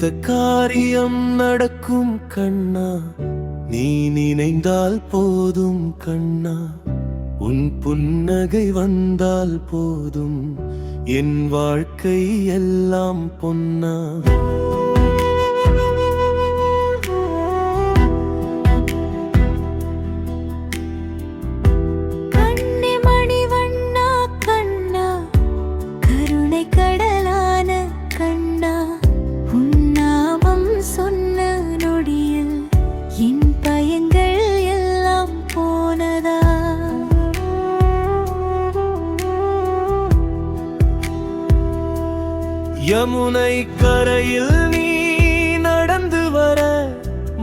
நினைத்த காரியம் நடக்கும் கண்ணா. நீ நினைந்தால் போதும் கண்ணா. உன் புன்னகை வந்தால் போதும். என் வாழ்க்கை எல்லாம் பொன்னா. யமுனை கரையில் நீ நடந்து வர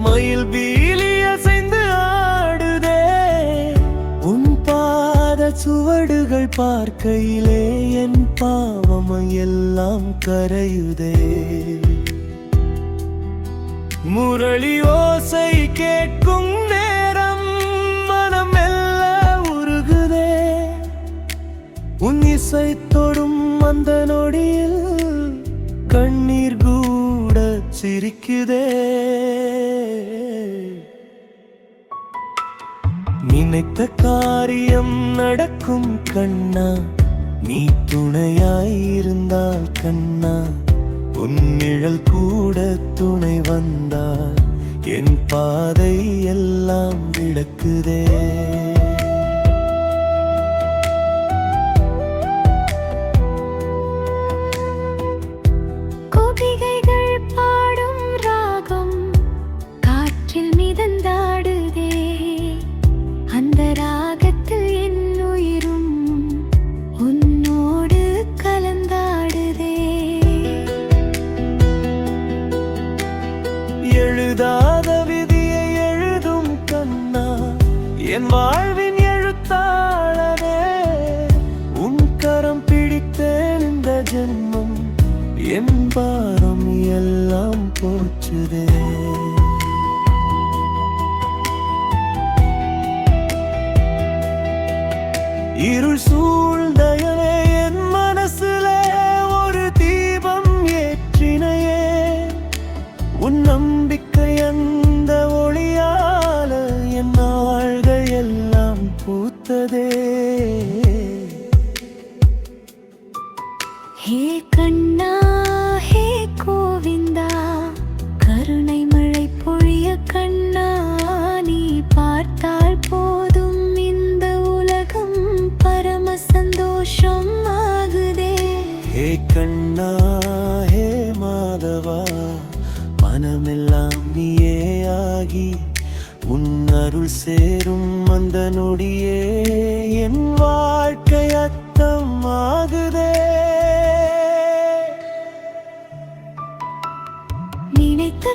மயில் பீலி அசைந்து ஆடுதே. உன் பாத சுவடுகள் பார்க்கையிலே என் பாவம் எல்லாம் கரையுதே. முரளி ஓசை கேட்கும் நேரம் மனம் மெல்ல உருகுதே. உன் இசை தொடும் அந்த நொடியில் சிரிக்குதே. நினைத்த காரியம் நடக்கும் கண்ணா. நீ துணையாயிருந்தால் கண்ணா. உன் நிழல் கூட துணை வந்தால் என் பாதை எல்லாம் விளக்குதே. என் வாழ்வின் எழுத்தாளனே உன் கரம் பிடித்தேன் இந்த ஜென்மம் என் பாரம் எல்லாம் போச்சுதே இருள் சூழ்ந்த அருள் சேரும் அந்த நொடியே என் வாழ்க்கை அத்தம் ஆகுதே நினைத்த